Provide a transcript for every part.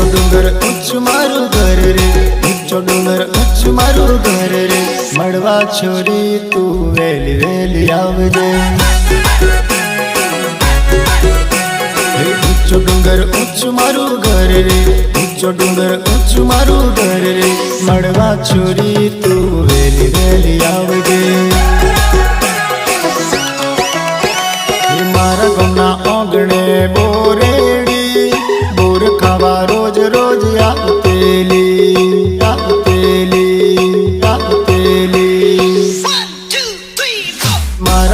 ઊંચો ડુંગર ઉચ્ચ મારું ઘર રે ઊંચો ડુંગર ઉચ્ચ મારું ઘર રે મળવા છોરી તું વેલી વેલી આવજે ઊંચો ડુંગર ઉચ્ચ મારું ઘર રે ઊંચો ડુંગર ઉચ્ચ મારું ઘર રે મળવા છોરી તું વેલી વેલી આવજે મારા ગમના આંગણે બોરેડી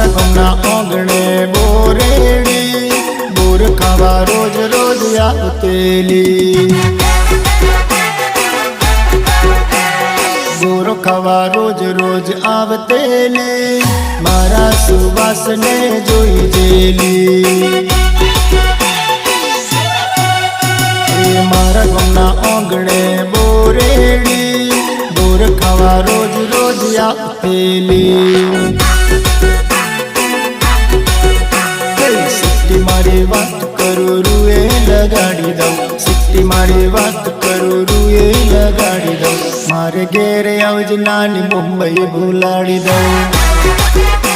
ગામના આંગણે બોરેડી, બોર ખાવા રોજ રોજ આવતેલી બોર ખાવા રોજ રોજ આવતેલી, મારા સુવાસને જોઈ જેલી. મારા ગામના આંગણે બોરેડી, બોર ખાવા રોજ રોજ આપેલી મારી વાત કરું રૂએ લગાડી દઉં. સિટ્ટી મારી વાત કરું રૂએ લગાડી દઉં. મારે ઘેરે આવજ નાની મુંબઈ ભૂલાડી દઉં.